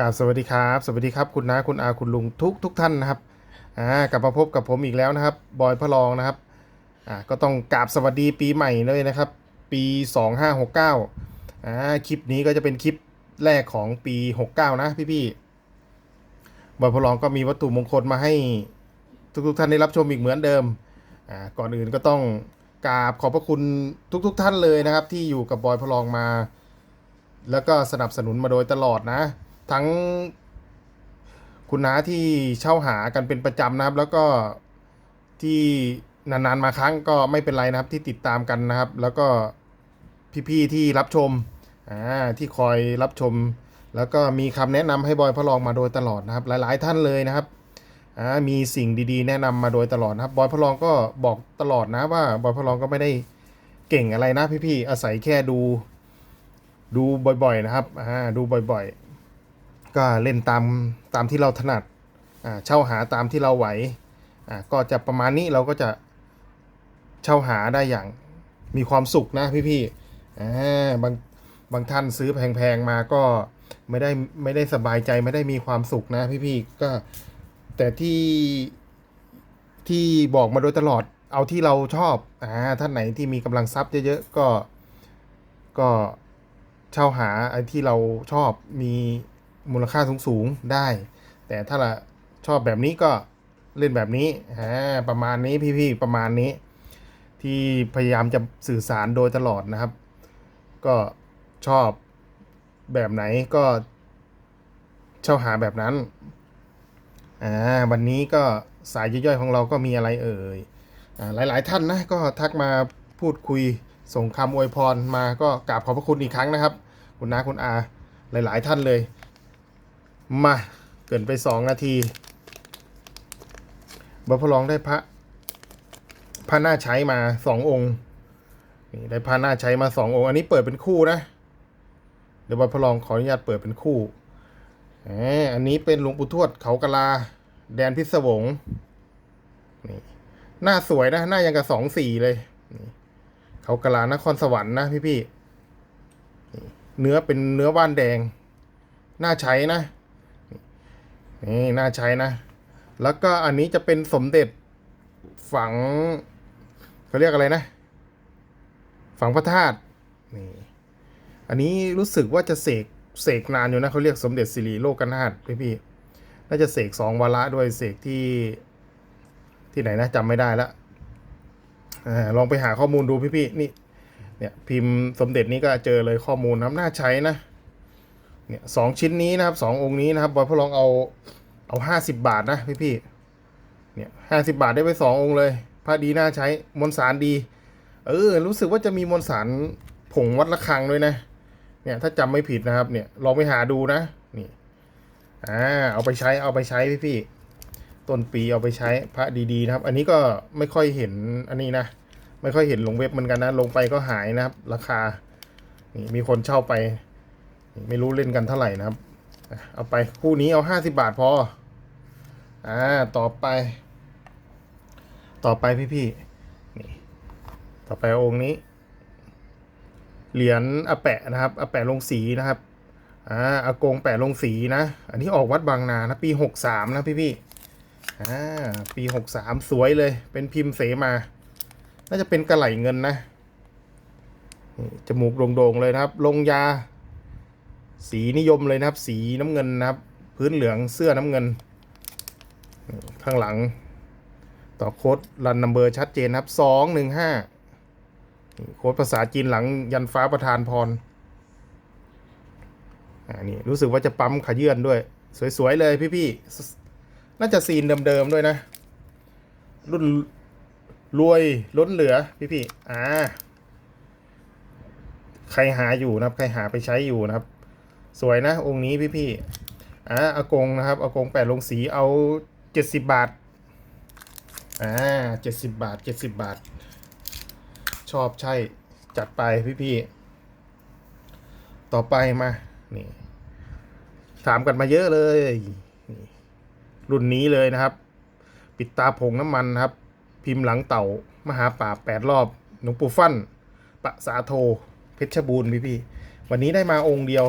กราบสวัสดีครับ สวัสดีครับคุณน้าคุณอาคุณลุงทุกทุกท่านนะครับอ่ากลับมาพบกับผมอีกแล้วนะครับบอยพระรองนะครับอ่าก็ต้องกราบสวัสดีปีใหม่เลยนะครับ ปี 2569อ่าคลิปนี้ก็จะเป็นคลิปแรกของปี 69 นะพี่ๆบอยพระรองก็มีวัตถุมงคลมาให้ทุกทุกท่านได้รับชมอีกเหมือนเดิมอ่าก่อนอื่นก็ต้องกราบขอบพระคุณทุกๆท่านเลยนะครับ ที่อยู่กับบอยพระรองมา แล้วก็สนับสนุนมาโดยตลอดนะ ทั้งคุณน้าที่เช่าหากันเป็นประจำนะครับ แล้วก็ที่นานๆมาครั้งก็ไม่เป็นไรนะครับที่ติดตามกันนะครับ แล้วก็พี่ๆที่รับชมอ่าที่คอยรับชม แล้วก็มีคำแนะนำให้บอยพระรองมาโดยตลอดนะครับ หลายๆท่านเลยนะครับอ่ามีสิ่งดีๆ แนะนำมาโดยตลอดนะครับ บอยพระรองก็บอกตลอดนะว่าบอยพระรองก็ไม่ได้เก่งอะไรนะพี่ๆอาศัยแค่ดูดูบ่อยๆนะครับอ่าดูบ่อย ๆ ก็เล่นตามตามที่เราถนัดเช่าหาตามที่เราไหวก็จะประมาณนี้เราก็จะเช่าหาได้อย่างมีความสุขนะพี่ๆอ่บางบางท่านซื้อแพงๆมาก็ไม่ได้ไม่ได้สบายใจไม่ได้มีความสุขนะพี่ๆก็แต่ที่ที่บอกมาโดยตลอดเอาที่เราชอบอ่าท่านไหนที่มีกำลังทรัพย์เยอะๆก็ก็เช่าหาไอ้ที่เราชอบมี มูลค่าสูงๆได้ แต่ถ้าละชอบแบบนี้ก็เล่นแบบนี้อ่าประมาณนี้พี่ๆประมาณนี้ ที่พยายามจะสื่อสารโดยตลอดนะครับ ก็ชอบแบบไหนก็เช่าหาแบบนั้นอ่าวันนี้ก็สายย่อยๆของเราก็มีอะไรเอ่ยอ่าหลายๆท่านนะก็ทักมาพูดคุยส่งคำอวยพรมาก็กราบขอบพระคุณอีกครั้งนะครับ คุณน้าคุณอาหลาย ๆ ท่านเลย มา เกินไปสองนาทีบัพพลองได้พระพระหน้าใช้มาสององค์นี่ได้พระหน้าใช้มาสององค์ อันนี้เปิดเป็นคู่นะ เดี๋ยวบัพพลองขออนุญาตเปิดเป็นคู่อันนี้เป็นหลวงปู่ทวดเขากะลา แดนพิศวงนี่หน้าสวยนะ หน้ายังกับสองสี่เลย เขากะลานครสวรรค์นะพี่พี่ๆเนื้อเป็นเนื้อว่านแดง หน่าใช้นะ นี่น่าใช้นะ แล้วก็อันนี้จะเป็นสมเด็จฝังเขาเรียกอะไรนะ ฝังพระธาตุนี่ อันนี้รู้สึกว่าจะเสกเสกนานอยู่นะเขาเรียกสมเด็จสิริโลกนาถพี่พี่ๆน่าจะเสกสองวาระด้วยเสกที่ที่ไหนนะจำไม่ได้ละอลองไปหาข้อมูลดูพี่พี่ๆนี่ เนี่ย พิมพ์สมเด็จนี้ก็เจอเลยข้อมูลนะครับน่าใช้นะ เนี่ยสองชิ้นนี้นะครับสององค์นี้นะครับบอยพลองเอาเอาห้าสิบบาทนะพี่พี่เนี่ยห้าสิบาทได้ไปสององค์เลยพระดีน่าใช้มวลสารดี เออ รู้สึกว่าจะมีมวลสารผงวัดระฆังด้วยนะ เนี่ยถ้าจำไม่ผิดนะครับ เนี่ยลองไปหาดูนะนี่อ่าเอาไปใช้เอาไปใช้พี่พี่ต้นปีเอาไปใช้พระดีๆนะครับ อันนี้ก็ไม่ค่อยเห็นอันนี้นะไม่ค่อยเห็นลงเว็บเหมือนกันนะ ลงไปก็หายนะครับ ราคานี่มีคนเช่าไป ไม่รู้เล่นกันเท่าไหร่นะครับ เอาไปคู่นี้เอาห้าสิบาทพอ อ่า ต่อไป ต่อไปพี่พี่นี่ต่อไปองค์นี้ เหรียญอาแปะนะครับอาแปะลงสีนะครับ อ่าอากงแปะลงสีนะ อันนี้ออกวัดบางนานะปีหกสามนะพี่พี่อ่าปีหกสามสวยเลย เป็นพิมพ์เสมา น่าจะเป็นกระไหลเงินนะจมูกโด่งๆเลยนะครับ ลงยา สีนิยมเลยนะครับ สีน้ำเงินนะครับ พื้นเหลืองเสื้อน้ำเงิน ข้างหลัง ต่อโค้ดรันนัมเบอร์ชัดเจนนะครับสองหนึ่งห้าโค้ดภาษาจีนหลังยันฟ้าประธานพรอ่านี่รู้สึกว่าจะปั๊มขยื่นด้วย สวย ๆ เลยพี่ๆน่าจะซีนเดิม ๆ ด้วยนะ รุ่นรวยล้นเหลือพี่พี่ๆอ่า ใครหาอยู่นะครับ ใครหาไปใช้อยู่นะครับ สวยนะ องค์นี้พี่พี่อ่าอากงนะครับอากงแปดลงสีเอาเจ็ดสิบบาทอ่าเจ็ดสิบบาทเจ็ดสิบบาท ชอบใช่จัดไปพี่พี่ต่อไปมานี่ถามกันมาเยอะเลยนี่รุ่นนี้เลยนะครับ ปิดตาผงน้ำมันครับ พิมพ์หลังเต่ามหาป่าแปดรอบหลวงปู่ฟั่นปะสาโทเพชรบูรณ์พี่พี่วันนี้ได้มาองค์เดียว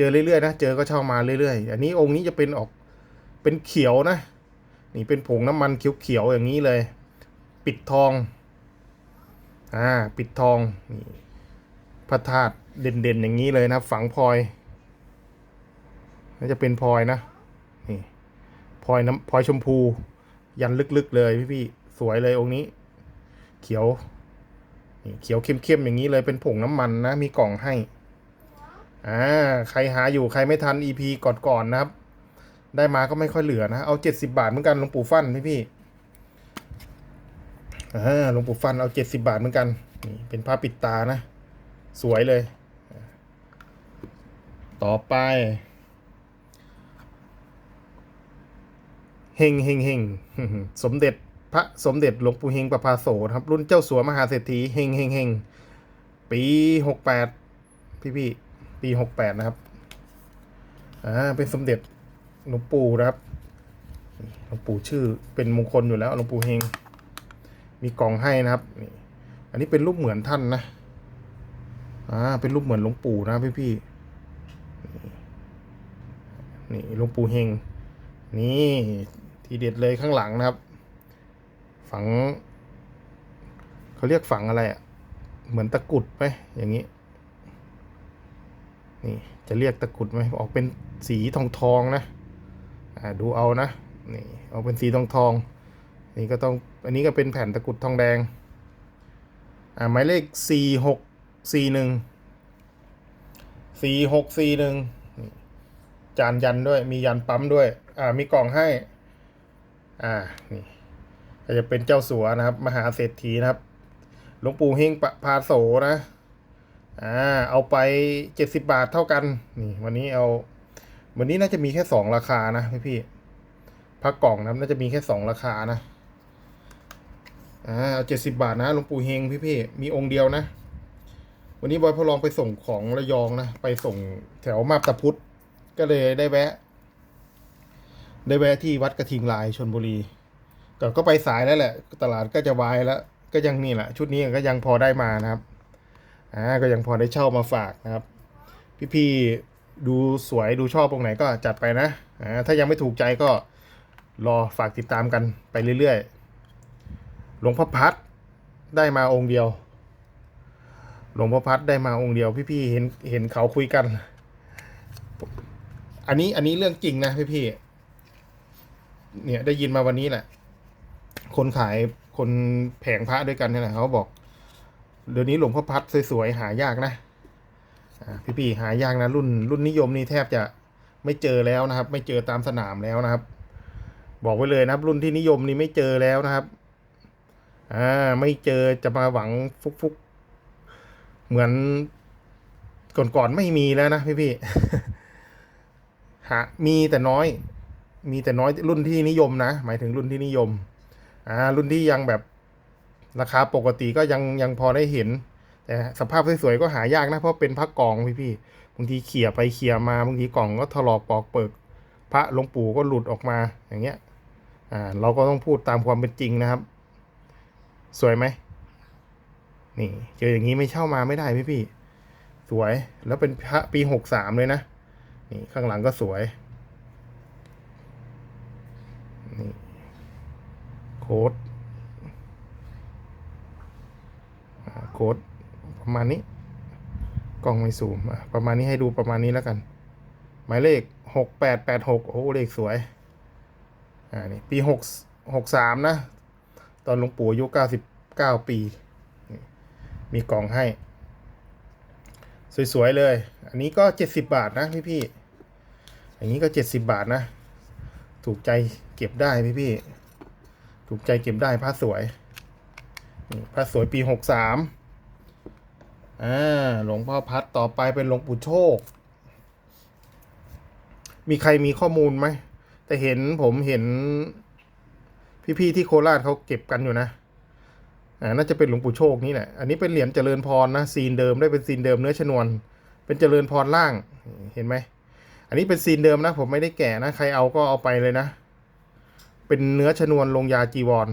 เจอเรื่อยๆนะเจอก็เช่ามาเรื่อยๆ อันนี้องค์นี้จะเป็นออกเป็นเขียวนะ นี่เป็นผงน้ำมันเขียวๆอย่างนี้เลย ปิดทองอ่าปิดทองนี่พระธาตุเด่นๆอย่างนี้เลยนะฝังพลอยน่าจะเป็นพลอยนะนี่พลอยน้ำพลอยชมพู ยันลึกๆเลยพี่ๆสวยเลยองค์นี้ เขียวนี่เขียวเข้มๆอย่างนี้เลยเป็นผงน้ำมันนะมีกล่องให้ อ่าใครหาอยู่ใครไม่ทัน EP ก่อนๆนะครับ ได้มาก็ไม่ค่อยเหลือนะ เอาเจ็ดสิบาทเหมือนกันหลวงปู่ฟันพี่พี่อ่าหลวงปู่ฟันเอาเจ็ดสิบาทเหมือนกันนี่เป็นผ้าปิดตานะ สวยเลย ต่อไปเฮงเฮงเฮงสมเด็จพระสมเด็จหลวงปู่เฮงประภาโสครับ รุ่นเจ้าสัวมหาเศรษฐีเฮงเฮงเฮงปีหกแปดพี่พี่ ปีหกแปดนะครับ อ่า เป็นสมเด็จหลวงปู่นะครับ หลวงปู่ชื่อเป็นมงคลอยู่แล้วหลวงปู่เฮง มีกล่องให้นะครับ นี่อันนี้เป็นรูปเหมือนท่านนะ อ่า เป็นรูปเหมือนหลวงปู่นะพี่พี่ๆนี่หลวงปู่เฮง นี่ทีเด็ดเลยข้างหลังนะครับ ฝัง เขาเรียกฝังอะไรอะ่ะ เหมือนตะกุดไหมอย่างนี้ นี่จะเรียกตะกรุดไหมออกเป็นสีทองทองนะอ่าดูเอานะนี่ออกเป็นสีทองทองนี่ก็ต้องอันนี้ก็เป็นแผ่นตะกรุดทองแดงอ่าหมายเลขสี่หกสี่หนึ่งสี่หกสี่หนึ่งจานยันด้วยมียันปั๊มด้วยอ่ามีกล่องให้อ่านี่ก็จะเป็นเจ้าสัวนะครับ มหาเศรษฐีนะครับหลวงปู่เฮงประพาโสนะ อ่าเอาไปเจ็ดสิบาทเท่ากัน นี่วันนี้เอา วันนี้น่าจะมีแค่สองราคานะพี่พี่พักกล่องนะน่าจะมีแค่สองราคานะอ่าเอาเจ็ดสิบาทนะหลวงปู่เฮงพี่พี่มีองค์เดียวนะ วันนี้บอยพอลองไปส่งของระยองนะ ไปส่งแถวมาบตาพุธก็เลยได้แวะ ได้แวะที่วัดกระทิงลายชนบุรีแต่ก็ไปสายแล้วแหละ ตลาดก็จะวายแล้ว ก็ยังนี่แหละ ชุดนี้ก็ยังพอได้มานะครับ อ่าก็ยังพอได้เช่ามาฝากนะครับ พี่ๆดูสวยดูชอบตรงไหนก็จัดไปนะอ่าถ้ายังไม่ถูกใจก็รอฝากติดตามกันไปเรื่อยๆหลวงพ่อพัดได้มาองค์เดียว หลวงพ่อพัดได้มาองค์เดียว พี่ๆเห็นเห็นเขาคุยกัน อันนี้อันนี้เรื่องจริงนะพี่ๆเนี่ยได้ยินมาวันนี้แหละ คนขายคนแผงพระด้วยกันนี่แหละเขาบอก เดี๋ยวนี้หลวงพ่อพัดสวยๆหายากนะพี่ๆหายากนะรุ่นรุ่นนิยมนี่แทบจะไม่เจอแล้วนะครับ ไม่เจอตามสนามแล้วนะครับ บอกไว้เลยนะครับ รุ่นที่นิยมนี่ไม่เจอแล้วนะครับอ่าไม่เจอจะมาหวังฟุกๆเหมือนก่อนๆไม่มีแล้วนะพี่ๆหามีแต่น้อย มีแต่น้อยรุ่นที่นิยมนะ หมายถึงรุ่นที่นิยมอ่ารุ่นที่ยังแบบ ราคาปกติก็ยังยังพอได้เห็น แต่สภาพสวยๆก็หายากนะเพราะเป็นพระกล่องพี่ๆบางทีเขี่ยไปเขี่ยมาบางทีกล่องก็ถลอกปอกเปิก พระหลวงปู่ก็หลุดออกมาอย่างเงี้ยอ่าเราก็ต้องพูดตามความเป็นจริงนะครับ สวยไหมนี่เจออย่างนี้ไม่เช่ามาไม่ได้พี่พี่สวยแล้วเป็นพระปีหกสามเลยนะนี่ข้างหลังก็สวยนี่โค้ดอ่า โค้ดประมาณนี้กล้องไม่ซูมประมาณนี้ให้ดูประมาณนี้แล้วกัน หมายเลขหกแปดแปดหกโอ้เลขสวยอ่านี่ปีหกหกสามนะ ตอนหลวงปู่อายุเก้าสิบเก้าปี มีกล่องให้ สวย ๆ เลย อันนี้ก็เจ็ดสิบบาทนะพี่ๆอย่างนี้ก็เจ็ดสิบบาทนะ ถูกใจเก็บได้พี่ๆถูกใจเก็บได้ผ้าสวย นี่ผ้าสวยปีหกสามอ่าหลวงพ่อพัดต่อไปเป็นหลวงปู่โชค มีใครมีข้อมูลไหม แต่เห็นผมเห็น พี่ ๆ ที่โคราชเขาเก็บกันอยู่นะอ่าน่าจะเป็นหลวงปู่โชคนี่แหละ อันนี้เป็นเหรียญเจริญพรนะ ซีนเดิมได้เป็นซีนเดิมเนื้อชนวน เป็นเจริญพรล่าง เห็นไหม อันนี้เป็นซีนเดิมนะ ผมไม่ได้แกะนะ ใครเอาก็เอาไปเลยนะ เป็นเนื้อชนวนลงยาจีวร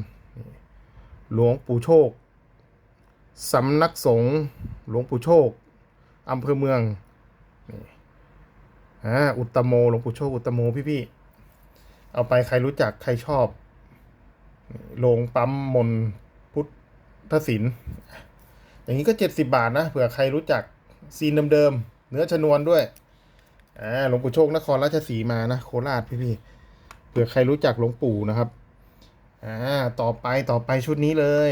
หลวงปู่โชค สำนักสงฆ์หลวงปู่โชคอำเภอเมืองอ่าอุตโมหลวงปู่โชคอุตโมพี่ๆเอาไปใครรู้จักใครชอบโรงปั๊มมนพุทธศิลป์อย่างนี้ก็เจ็ดสิบาทนะเผื่อใครรู้จักซีนเดิมๆเนื้อชนวนด้วยอ่าหลวงปู่โชคนครราชสีมานะโคราชพี่ๆเผื่อใครรู้จักหลวงปู่นะครับ อ่าต่อไปต่อไปชุดนี้เลย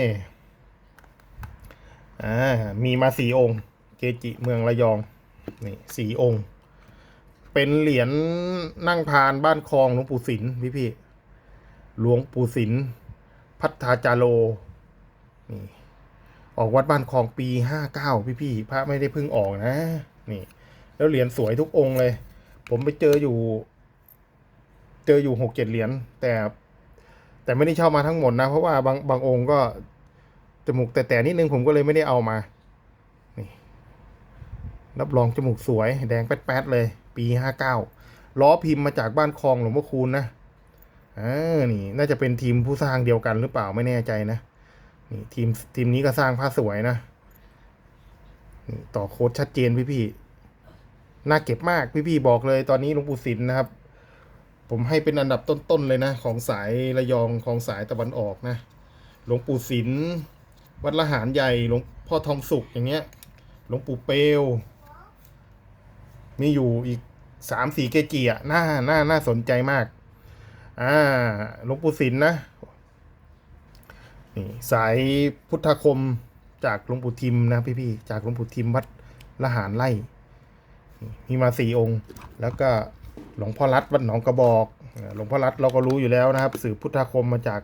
อ่ามีมาสี่องค์ เกจิเมืองระยองนี่สี่องค์ เป็นเหรียญนั่งพานบ้านคลองหลวงปู่ศิลป์พี่พี่หลวงปู่ศิลป์พัฒนาจาโลนี่ออกวัดบ้านคลองปีห้าเก้าพี่พี่พระไม่ได้เพิ่งออกนะนี่ แล้วเหรียญสวยทุกองค์เลย ผมไปเจออยู่ เจออยู่หกเจ็ดเหรียญแต่ แต่ไม่ได้เช่ามาทั้งหมดนะ เพราะว่าบางบางองค์ก็จมูกแต่แต่นิดนึงผมก็เลยไม่ได้เอามานี่รับรองจมูกสวย แดงแป๊ดๆเลย ปีห้าเก้าล้อพิมพ์มาจากบ้านคลองหลวงพ่อคูณนะอ่านี่ น่าจะเป็นทีมผู้สร้างเดียวกันหรือเปล่าไม่แน่ใจนะนี่ทีมทีมนี้ก็สร้างผ้าสวยนะนี่ต่อโค้ดชัดเจนพี่ๆน่าเก็บมากพี่ๆบอกเลยตอนนี้หลวงปู่ศิลป์นะครับ ผมให้เป็นอันดับต้นๆเลยนะ ของสายระยองของสายตะวันออกนะ หลวงปู่ศิลวัดละหารใหญ่หลวงพ่อทองสุขอย่างเงี้ย หลวงปู่เปลวมีอยู่อีกสามสี่เกจิอะน่าน่าน่าสนใจมากอ่าหลวงปู่ศิลนะนี่สายพุทธคมจากหลวงปู่ทิมนะพี่ๆจากหลวงปู่ทิมวัดละหารไล่มีมาสี่องค์ แล้วก็ หลวงพ่อรัตวัดหนองกระบอกหลวงพ่อรัตเราก็รู้อยู่แล้วนะครับ สื่อพุทธคมมาจาก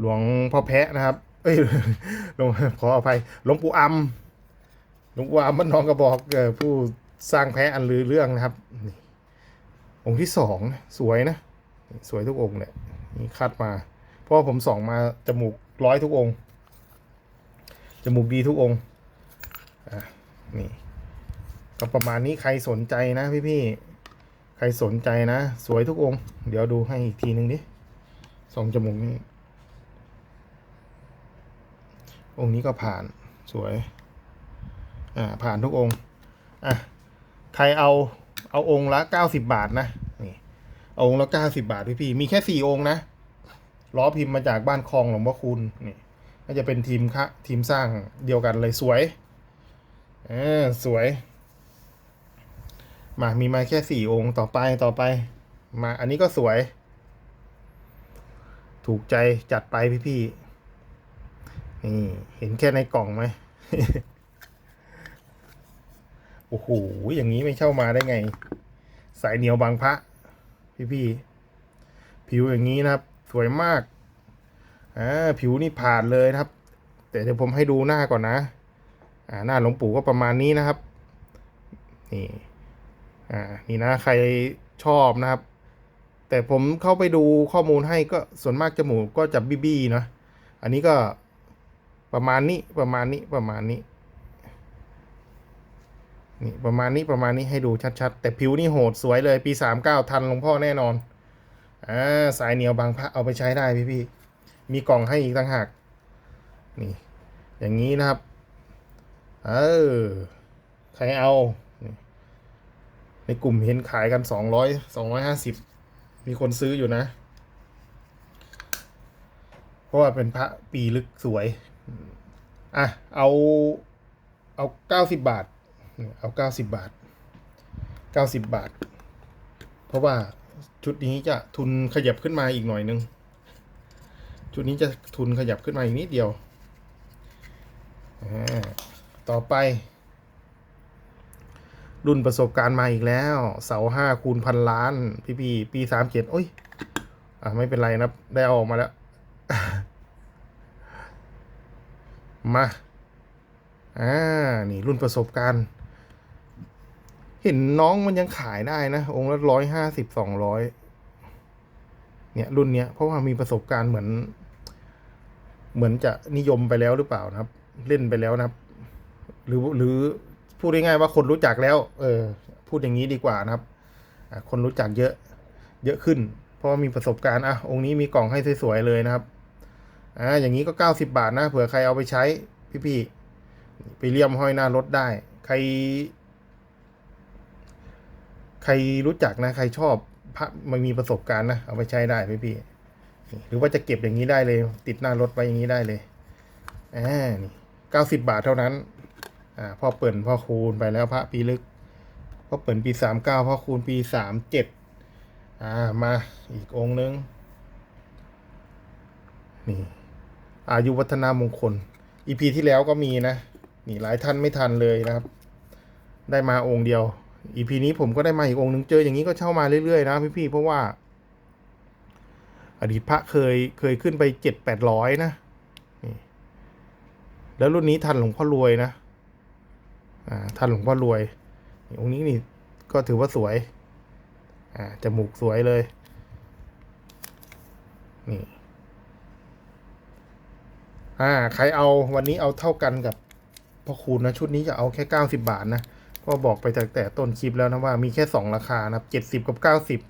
หลวงพ่อแพะนะครับ เอ้ยหลวงขออภัยหลวงปู่อัมหลวงปู่อามบ้านน้องกระบอกผู้สร้างแพ้อันลือเรื่องนะครับ องค์ที่สองสวยนะ สวยทุกองค์เลยนี่คัดมา เพราะผมส่องมาจมูกร้อยทุกองค์จมูกดีทุกองค์อะนี่ก็ประมาณนี้ใครสนใจนะพี่พี่ๆ ครสนใจนะ สวยทุกองค์ เดี๋ยวดูให้อีกทีหนึ่งดิสองจมูกนี่องค์นี้ก็ผ่านสวย อ่า ผ่านทุกองค์ อะ ใครเอา เอาองค์ละเก้าสิบาทนะ นี่ เอาองค์ละเก้าสิบาทพี่พี่มีแค่สี่องค์นะ ล้อพิมพ์มาจากบ้านคลองหลวงพ่อคุณ นี่ก็จะเป็นทีมคะทีมสร้างเดียวกันเลยสวย เออสวย มามีมาแค่สี่องค์ต่อไปต่อไป มาอันนี้ก็สวย ถูกใจจัดไปพี่พี่นี่เห็นแค่ในกล่องไหมโอ้โหอย่างนี้ไม่เช่ามาได้ไง สายเหนียวบางพระ พี่พี่ผิวอย่างนี้นะครับ สวยมากอ่าผิวนี่ผ่านเลยนะครับ แต่เดี๋ยวผมให้ดูหน้าก่อนนะ อ่าหน้าหลวงปู่ก็ประมาณนี้นะครับนี่ อ่านี่นะใครชอบนะครับ แต่ผมเข้าไปดูข้อมูลให้ก็ส่วนมากจมูกก็จะบี้ๆนะอันนี้ก็ประมาณนี้ประมาณนี้ประมาณนี้นี่ประมาณนี้ประมาณนี้ให้ดูชัดๆ แต่ผิวนี่โหดสวยเลย ปีสามเก้าทันหลวงพ่อแน่นอนอ่าสายเหนียวบางพระเอาไปใช้ได้พี่ๆมีกล่องให้อีกต่างหาก นี่ อย่างนี้นะครับ เออ ใครเอา ในกลุ่มเห็นขายกันสองร้อยสองร้อยห้าสิบมีคนซื้ออยู่นะ เพราะว่าเป็นพระปีลึกสวย อะ เอา เอาเก้าสิบบาท เอาเก้าสิบบาทเก้าสิบบาท เพราะว่าชุดนี้จะทุนขยับขึ้นมาอีกหน่อยนึง ชุดนี้จะทุนขยับขึ้นมาอีกนิดเดียวอ่าต่อไป รุ่นประสบการณ์มาอีกแล้ว เสาห้าคูณพันล้าน พี่พี่ปีสามเจ็ดโอ้ยอะไม่เป็นไรนะได้อออกมาแล้ว มาอ่านี่รุ่นประสบการณ์ เห็นน้องมันยังขายได้นะ องค์ละร้อยห้าสิบสองร้อยเนี่ย รุ่นเนี้ยเพราะว่ามีประสบการณ์เหมือน เหมือนจะนิยมไปแล้วหรือเปล่านะครับ เล่นไปแล้วนะครับ หรือหรือ พูดง่ายๆว่าคนรู้จักแล้ว เออ พูดอย่างนี้ดีกว่านะครับคนรู้จักเยอะ เยอะขึ้น เพราะามีประสบการณ์อะองค์นี้มีกล่องให้สวยๆเลยนะครับอ่าอย่างนี้ก็เก้าสิบาทนะเผื่อใครเอาไปใช้พี่ๆไปเลี่ยมห้อยหน้ารถได้ ใคร ใครรู้จักนะ ใครชอบพระมันมีประสบการณ์นะเอาไปใช้ได้พี่พี่นี่หรือว่าจะเก็บอย่างนี้ได้เลย ติดหน้ารถไว้อย่างนี้ได้เลยอ่านี่เก้าสิบบาทเท่านั้น อ่าพ่อเปิ่นพ่อคูณไปแล้วพระปีลึกพ่อเปิ่นปีสามเก้าพ่อคูณปีสามเจ็ดอ่ามาอีกองค์นึงนี่อายุวัฒนามงคลอีพีที่แล้วก็มีนะนี่หลายท่านไม่ทันเลยนะครับ ได้มาองค์เดียวอีพีนี้ผมก็ได้มาอีกองค์หนึ่งเจออย่างนี้ก็เช่ามาเรื่อยๆนะพี่ๆเพราะว่า อดีตพระเคยเคยขึ้นไปเจ็ดแปดร้อยนะนี่แล้วรุ่นนี้ทันหลวงพ่อรวยนะ อ่านหลวงพ่อรวยองค์นี้นี่ก็ถือว่าสวยอ่าจมูกสวยเลย นี่อ่าใครเอาวันนี้เอาเท่ากันกับพ่อคูณนะ ชุดนี้จะเอาแค่เก้าสิบาทนะก็บอกไปแต่แต่ต้นคลิปแล้วนะว่ามีแค่สองราคานะครับเจ็ดสิบกับเก้าสิบ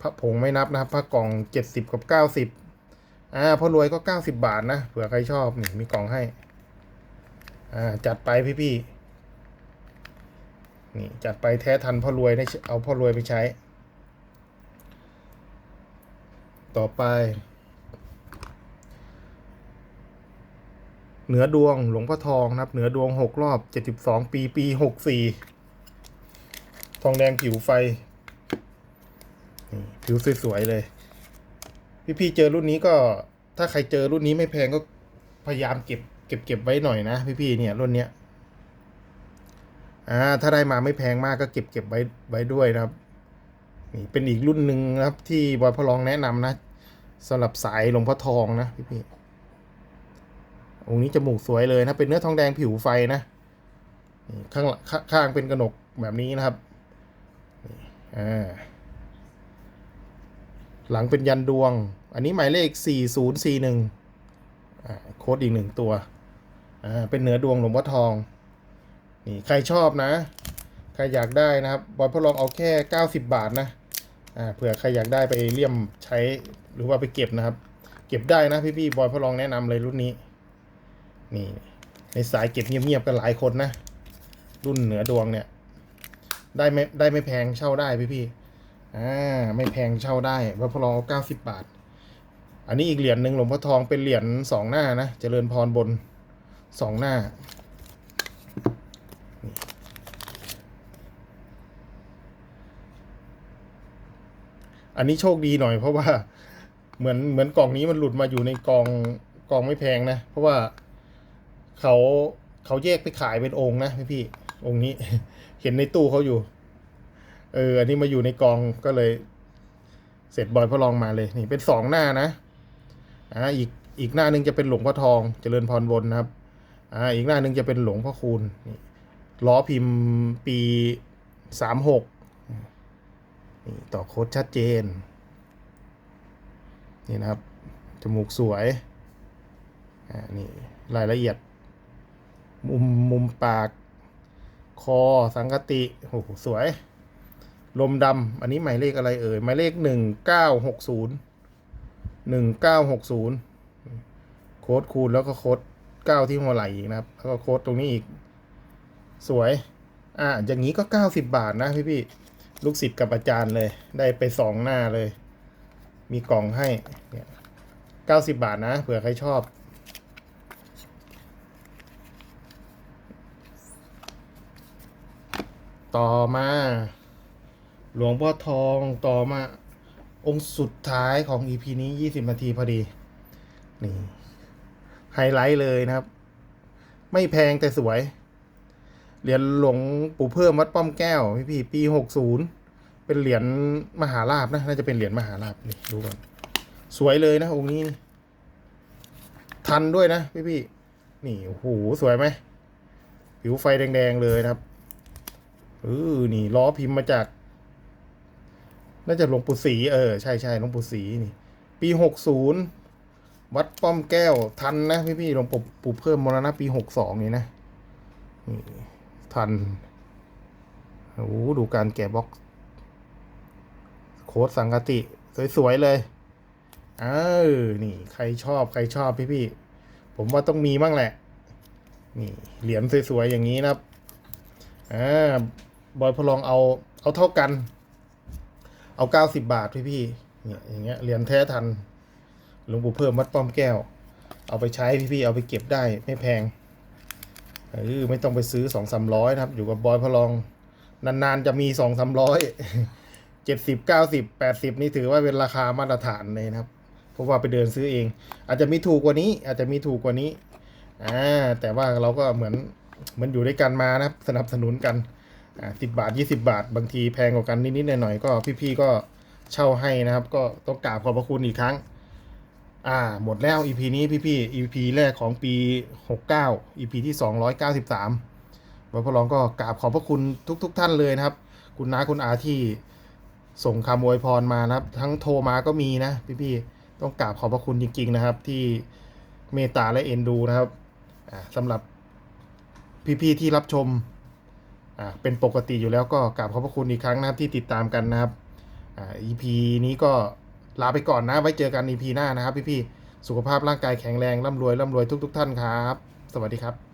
พระผงไม่นับนะครับพระกล่องเจ็ดสิบกับเก้าสิบอ่าพ่อรวยก็เก้าสิบาทนะเผื่อใครชอบนี่มีกล่องให้ อ่าจัดไปพี่พี่ๆ นี่จัดไปแท้ทันพ่อรวยได้เอาพ่อรวยไปใช้ ต่อไป เหนือดวงหลวงพ่อทองนะครับ เหนือดวงหกรอบเจ็ดสิบสองปีปีหกสี่ทองแดงผิวไฟ ผิวสวยๆเลย พี่ๆเจอรุ่นนี้ก็ถ้าใครเจอรุ่นนี้ไม่แพงก็พยายามเก็บเก็บเก็บไว้หน่อยนะ พี่ๆเนี่ยรุ่นเนี้ย อ่าถ้าได้มาไม่แพงมากก็เก็บเก็บไว้ไว้ด้วยนะครับนี่เป็นอีกรุ่นหนึ่งนะครับที่บอยพอลองแนะนำนะสำหรับสายหลวงพ่อทองนะพี่ๆองค์นี้จมูกสวยเลยนะเป็นเนื้อทองแดงผิวไฟนะนี่ข้างข้าข้างเป็นกระหนกแบบนี้นะครับนี่อ่าหลังเป็นยันดวง อันนี้หมายเลข 4041อ่าโค้ดอีกหนึ่งตัวอ่าเป็นเนื้อดวงหลวงพ่อทอง นี่ใครชอบนะ ใครอยากได้นะครับบอยพอลองเอาแค่ 90 บาทนะอ่าเผื่อใครอยากได้ไปเลี่ยมใช้หรือว่าไปเก็บนะครับ เก็บได้นะพี่ๆบอยพอลองแนะนำเลยรุ่นนี้ นี่ในสายเก็บเงียบๆกันหลายคนนะ รุ่นเหนือดวงเนี่ย ได้ไม่ได้ไม่แพงเช่าได้พี่ๆอ่าไม่แพงเช่าได้วัดพลองเก้าสิบบาทอันนี้อีกเหรียญหนึ่งหลวงพ่อทองเป็นเหรียญสองหน้านะ เจริญพรบนสองหน้า อันนี้โชคดีหน่อยเพราะว่าเหมือนเหมือนกล่องนี้มันหลุดมาอยู่ในกองกองไม่แพงนะ เพราะว่าเขาเขาแยกไปขายเป็นองค์นะพี่พี่องค์นี้ เห็นในตู้เขาอยู่ เออ อันนี้มาอยู่ในกองก็เลย เสร็จบอยพอลองมาเลย นี่เป็นสองหน้านะอ่าอีกอีกหน้าหนึ่งจะเป็นหลวงพ่อทองเจริญพรบนนะครับ อ่า อีกหน้าหนึ่งจะเป็นหลวงพ่อคูณนี่ล้อพิมพ์ปีสามหก นี่ต่อโค้ดชัดเจน นี่นะครับ จมูกสวย อ่า นี่รายละเอียด มุมมุมปาก คอสังกติ โอ้โห สวย ลมดำ อันนี้หมายเลขอะไรเอ่ย หมายเลขหนึ่งเก้าหกศูนย์หนึ่งเก้าหกศูนย์โค้ดคูณแล้วก็โค้ดเก้าที่หัวไหล่อีกนะครับ แล้วก็โค้ดตรงนี้อีก สวย อ่า อย่างนี้ก็เก้าสิบบาทนะพี่พี่ ลูกศิษย์กับอาจารย์เลย ได้ไปสองหน้าเลย มีกล่องให้เนี่ยเก้าสิบบาทนะ เผื่อใครชอบต่อมา หลวงพ่อทองต่อมา องค์สุดท้ายของ EP นี้ 20 นาทีพอดี นี่ ไฮไลท์เลยนะครับ ไม่แพงแต่สวย เหรียญหลวงปู่เพิ่มวัดป้อมแก้วพี่พี่ปี60เป็นเหรียญมหาลาบนะน่าจะเป็นเหรียญมหาลาบนี่ดูก่อนสวยเลยนะองค์นี้ ทันด้วยนะพี่พี่นี่โอ้โหสวยไหมผิวไฟแดงๆเลยนะครับเออนี่ล้อพิมพ์มาจาก น่าจะหลวงปู่ศรีเออใช่ใช่หลวงปู่ศรีนี่ ปีหกศูนย์วัดป้อมแก้วทันนะพี่พี่หลวงปู่ปู่เพิ่มมรณะปีหกสองนี่นะนี่ ทันโอ้ดูการแกะบล็อก โค้ดสังกติ สวย ๆ เลย เออ นี่ ใครชอบ ใครชอบพี่พี่ผมว่าต้องมีบ้างแหละ นี่ เหรียญสวย ๆ อย่างนี้นะครับอ่าบอยพลองเอา เอาเท่ากัน เอาเก้าสิบบาทพี่พี่เนี่ยอย่างเงี้ย เหรียญแท้ทันหลวงปู่เพิ่มวัดป้อมแก้ว เอาไปใช้พี่พี่เอาไปเก็บได้ไม่แพง เออไม่ต้องไปซื้อสองสามร้อยนะครับ อยู่กับบอยพระรอง นานๆจะมีสองสามร้อยเจ็ดสิบเก้าสิบแปดสิบนี่ถือว่าเป็นราคามาตรฐานเลยนะครับเพราะว่าไปเดินซื้อเอง อาจจะมีถูกกว่านี้ อาจจะมีถูกกว่านี้อ่าแต่ว่าเราก็เหมือนเหมือนอยู่ด้วยกันมานะครับ สนับสนุนกันอ่าสิบบาทยี่สิบาท บางทีแพงกว่ากันนิดๆหน่อยๆก็พี่ๆก็เช่าให้นะครับ ก็ต้องกราบขอบพระคุณอีกครั้ง อ่า หมดแล้ว EP นี้พี่ๆ EP แรกของปี 69 EP ที่ 293วันพลองก็กราบขอบพระคุณทุกๆท่านเลยนะครับ คุณน้าคุณอาที่ส่งคำอวยพรมานะครับ ทั้งโทรมาก็มีนะ พี่ๆ ต้องกราบขอบพระคุณจริง ๆ นะครับ ที่เมตตาและเอ็นดูนะครับสำหรับพี่ๆ ที่รับชมเป็นปกติอยู่แล้วก็กราบขอบพระคุณอีกครั้งนะครับที่ติดตามกันนะครับอ่า EP นี้ก็ ลาไปก่อนนะ ไว้เจอกันอีพีหน้านะครับพี่ๆสุขภาพร่างกายแข็งแรงร่ำรวยร่ำรวยทุก ๆ ท่านครับ สวัสดีครับ